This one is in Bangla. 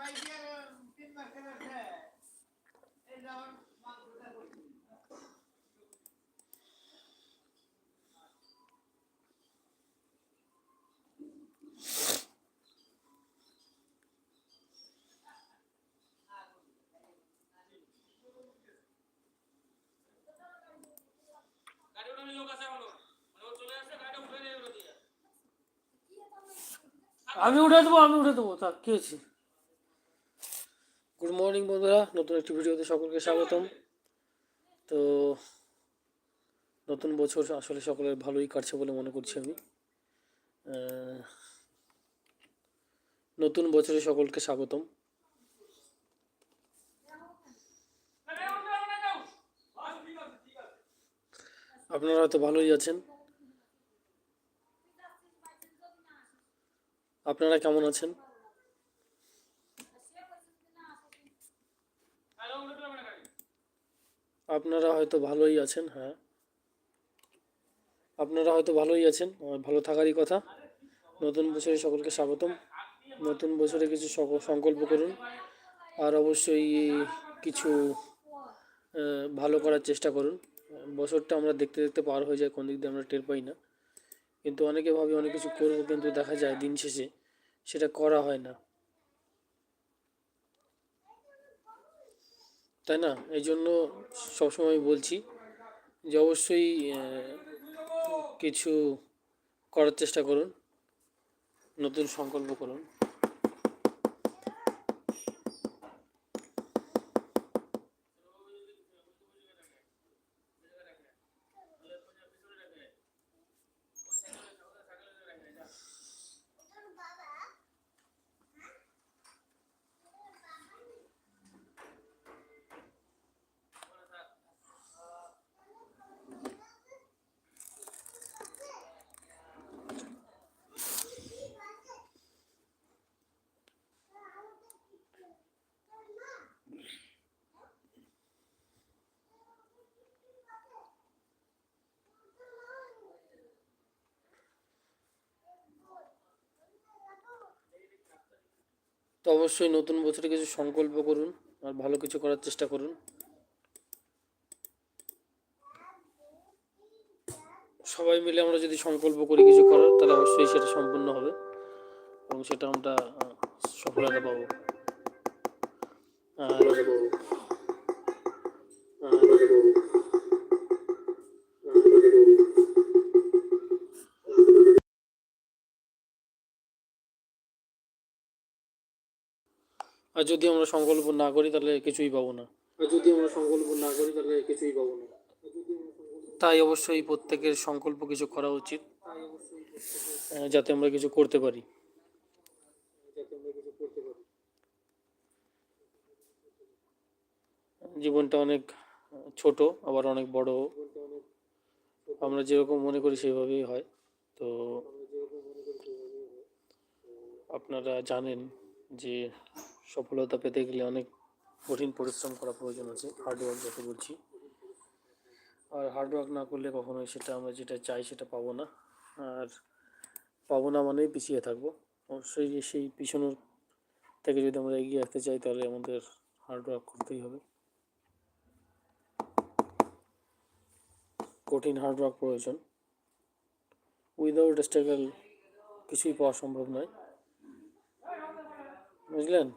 Bye. আমি উঠে দেবো, আমি উঠে দেবো তা কি হয়েছে? গুড মর্নিং বন্ধুরা। নতুন একটি ভিডিওতে সকলকে স্বাগতম। তো, নতুন বছর আসলে সকলের ভালোই কাটছে বলে মনে করছি আমি। নতুন বছরে সকলকে স্বাগতম। আপনারা হয়তো ভালোই আছেন। আপনারা কেমন আছেন? আপনারা হয়তো ভালোই আছেন হ্যাঁ। আপনারা হয়তো ভালোই আছেন ভালো থাকারই কথা। নতুন বছরে সকলকে স্বাগতম। নতুন বছরে কিছু সক- সংকল্প করুন। আর অবশ্যই কিছু ভালো করার চেষ্টা করুন। বছরটা আমরা দেখতে দেখতে পার হয়ে যায়, কোন দিক দিয়ে আমরা টের পাই না। কিন্তু অনেকে ভাবে অনেক কিছু করব, কিন্তু দেখা যায় দিন শেষে সেটা করা হয় না। তাই না? এই জন্য সবসময় বলছি যে অবশ্যই কিছু করার চেষ্টা করুন, নতুন সংকল্প করুন। তো অবশ্যই নতুন বছরে কিছু সংকল্প করুন আর ভালো কিছু করার চেষ্টা করুন। সবাই মিলে আমরা যদি সংকল্প করি কিছু করার, তাহলে অবশ্যই সেটা সম্পূর্ণ হবে এবং সেটা আমরা সফলতা পাবো। আর আর যদি আমরা সংকল্প না করি তাহলে কিছুই পাবো না। আর যদি আমরা সংকল্প না করি তাহলে কিছুই পাবো না। তাই অবশ্যই প্রত্যেকের সংকল্প কিছু করা উচিত যাতে আমরা কিছু করতে পারি। জীবনটা অনেক ছোট আবার অনেক বড় আমরা যেরকম মনে করি সেভাবেই হয়। তো আপনারা জানেন যে সফলতা পেতে গেলে অনেক কঠিন পরিশ্রম করা প্রয়োজন আছে। হার্ডওয়ার্ক যাকে বলছি। আর হার্ডওয়ার্ক না করলে কখনোই সেটা আমরা যেটা চাই সেটা পাবো না। আর পাবো না মানেই পিছিয়ে থাকব। অবশ্যই সেই পিছনের থেকে যদি আমরা এগিয়ে আসতে চাই তাহলে আমাদের হার্ডওয়ার্ক করতেই হবে। কঠিন হার্ডওয়ার্ক প্রয়োজন। উইদাউট স্ট্রাগল কিছুই পাওয়া সম্ভব নয়। বুঝলেন?